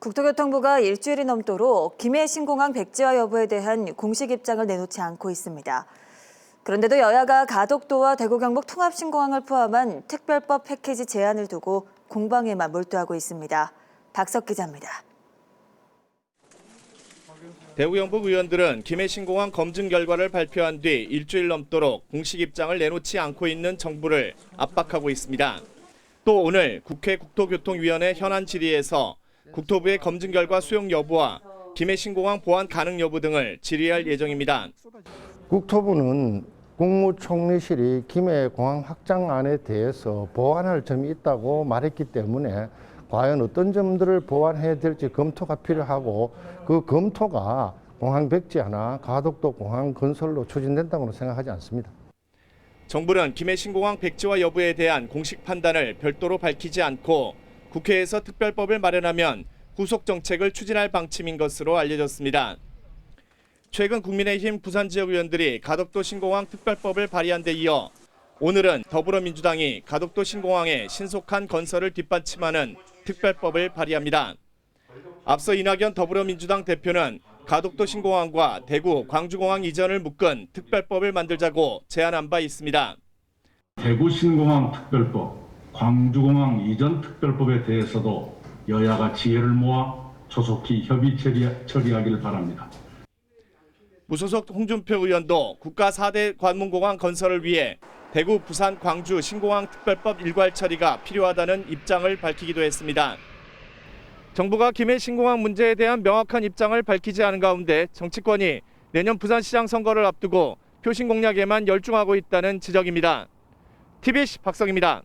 국토교통부가 일주일이 넘도록 김해 신공항 백지화 여부에 대한 공식 입장을 내놓지 않고 있습니다. 그런데도 여야가 가덕도와 대구 경북 통합 신공항을 포함한 특별법 패키지 제안을 두고 공방에만 몰두하고 있습니다. 박석 기자입니다. 대구 영북 의원들은 김해 신공항 검증 결과를 발표한 뒤 일주일 넘도록 공식 입장을 내놓지 않고 있는 정부를 압박하고 있습니다. 또 오늘 국회 국토교통위원회 현안 질의에서 국토부의 검증 결과 수용 여부와 김해 신공항 보안 가능 여부 등을 질의할 예정입니다. 국토부는 국무총리실이 김해 공항 확장안에 대해서 보완할 점이 있다고 말했기 때문에 과연 어떤 점들을 보완해야 될지 검토가 필요하고 그 검토가 공항 백지화나 가덕도 공항 건설로 추진된다고는 생각하지 않습니다. 정부는 김해 신공항 백지화 여부에 대한 공식 판단을 별도로 밝히지 않고 국회에서 특별법을 마련하면 후속 정책을 추진할 방침인 것으로 알려졌습니다. 최근 국민의힘 부산 지역 의원들이 가덕도 신공항 특별법을 발의한 데 이어 오늘은 더불어민주당이 가덕도 신공항의 신속한 건설을 뒷받침하는 특별법을 발의합니다. 앞서 이낙연 더불어민주당 대표는 가덕도 신공항과 대구 광주공항 이전을 묶은 특별법을 만들자고 제안한 바 있습니다. 대구 신공항 특별법, 광주공항 이전 특별법에 대해서도 여야가 지혜를 모아 조속히 협의 처리, 처리하길 바랍니다. 무소속 홍준표 의원도 국가 4대 관문공항 건설을 위해 대구, 부산, 광주 신공항 특별법 일괄 처리가 필요하다는 입장을 밝히기도 했습니다. 정부가 김해 신공항 문제에 대한 명확한 입장을 밝히지 않은 가운데 정치권이 내년 부산시장 선거를 앞두고 표심 공략에만 열중하고 있다는 지적입니다. TBC 박성입니다.